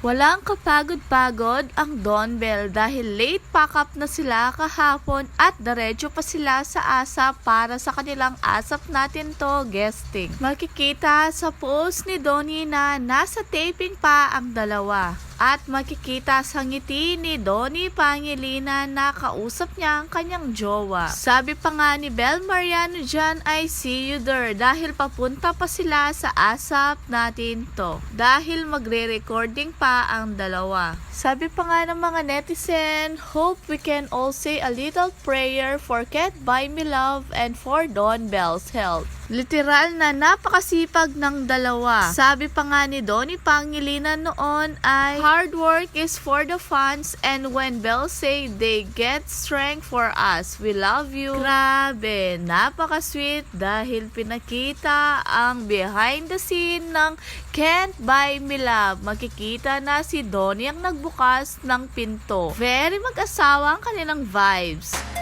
Walang kapagod-pagod ang Don Bell dahil late pack up na sila kahapon at diretso pa sila sa ASAP para sa kanilang ASAP natin to guesting. Makikita sa post ni Donnie na nasa taping pa ang dalawa. At makikita sa ngiti ni Donnie Pangilinan na kausap niya ang kanyang jowa. Sabi pa nga ni Bel Mariano dyan ay see you there dahil papunta pa sila sa ASAP natin to. Dahil magre-recording pa ang dalawa. Sabi pa nga ng mga netizen, hope we can all say a little prayer for Cat Buy Me Love and for Don Bell's health. Literal na napakasipag ng dalawa. Sabi pa nga ni Donnie Pangilinan noon ay hard work is for the fans and when Bell say they get strength for us. We love you. Grabe, napaka-sweet dahil pinakita ang behind the scene ng Can't Buy Me Love. Makikita na si Donnie ang nagbukas ng pinto. Very mag-asawa ang kanilang vibes.